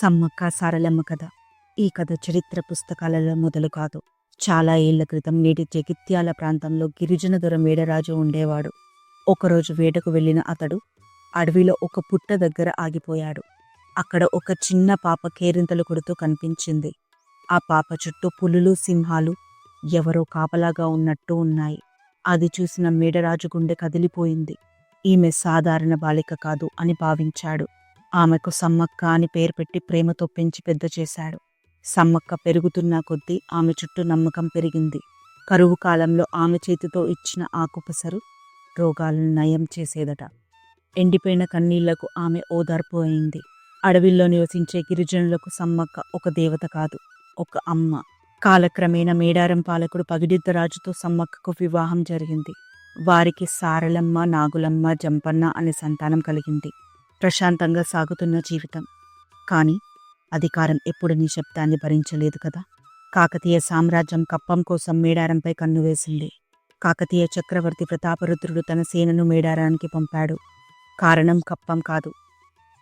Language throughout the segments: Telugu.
సమ్మక్క సారలమ్మ కథ. ఈ కథ చరిత్ర పుస్తకాలలో మొదలు కాదు. చాలా ఏళ్ళ క్రితం నేటి జగిత్యాల ప్రాంతంలో గిరిజన దొర మేడరాజు ఉండేవాడు. ఒకరోజు వేటకు వెళ్ళిన అతడు అడవిలో ఒక పుట్ట దగ్గర ఆగిపోయాడు. అక్కడ ఒక చిన్న పాప కేరింతలు కొడుతూ కనిపించింది. ఆ పాప చుట్టూ పులులు సింహాలు ఎవరో కాపలాగా ఉన్నట్టు ఉన్నాయి. అది చూసిన మేడరాజు గుండె కదిలిపోయింది. ఈమె సాధారణ బాలిక కాదు అని భావించాడు. ఆమెకు సమ్మక్క అని పేరు పెట్టి ప్రేమతో పెంచి పెద్ద చేశాడు. సమ్మక్క పెరుగుతున్న కొద్దీ ఆమె చుట్టూ నమ్మకం పెరిగింది. కరువు కాలంలో ఆమె చేతితో ఇచ్చిన ఆకుపసరు రోగాలను నయం చేసేదట. ఎండిపోయిన కన్నీళ్ళకు ఆమె ఓదార్పు అయింది. అడవిలో నివసించే గిరిజనులకు సమ్మక్క ఒక దేవత కాదు ఒక అమ్మ. కాలక్రమేణా మేడారం పాలకుడు పగిడిద్దరాజుతో సమ్మక్కకు వివాహం జరిగింది. వారికి సారలమ్మ నాగులమ్మ జంపన్న అనే సంతానం కలిగింది. ప్రశాంతంగా సాగుతున్న జీవితం. కానీ అధికారం ఎప్పుడు నిశ్శబ్దాన్ని భరించలేదు కదా? కాకతీయ సామ్రాజ్యం కప్పం కోసం మేడారంపై కన్ను వేసింది. కాకతీయ చక్రవర్తి ప్రతాపరుద్రుడు తన సేనను మేడారానికి పంపాడు. కారణం కప్పం కాదు.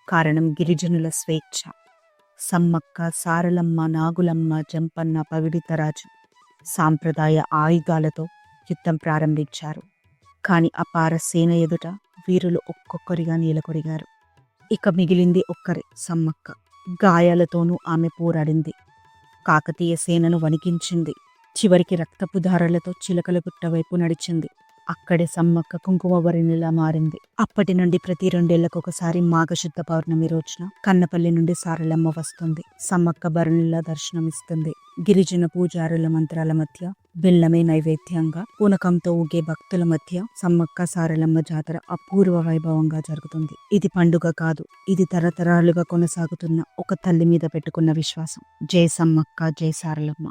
కారణం గిరిజనుల స్వేచ్ఛ. సమ్మక్క సారలమ్మ నాగులమ్మ జంపన్న పవిడితరాజు సాంప్రదాయ ఆయుధాలతో యుద్ధం ప్రారంభించారు. కాని అపార సేన ఎదుట వీరులు ఒక్కొక్కరిగా నీలకొరిగారు. ఇక మిగిలింది ఒక్కరే సమ్మక్క. గాయాలతోనూ ఆమె పోరాడింది. కాకతీయ సేనను వణికించింది. చివరికి రక్తపు ధారలతో చిలకల గుట్ట వైపు నడిచింది. అక్కడే సమ్మక్క కుంకుమ భరిణిలా మారింది. అప్పటి నుండి ప్రతి రెండేళ్ళకొకసారి మాఘశుద్ధ పౌర్ణమి రోజున కన్నపల్లి నుండి సారలమ్మ వస్తుంది. సమ్మక్క భరణిలా దర్శనమిస్తుంది. గిరిజన పూజారుల మంత్రాల మధ్య బెల్లమే నైవేద్యంగా పూనకంతో ఊగే భక్తుల మధ్య సమ్మక్క సారలమ్మ జాతర అపూర్వ వైభవంగా జరుగుతుంది. ఇది పండుగ కాదు ఇది తరతరాలుగా కొనసాగుతున్న ఒక తల్లి మీద పెట్టుకున్న విశ్వాసం. జై సమ్మక్క జై సారలమ్మ.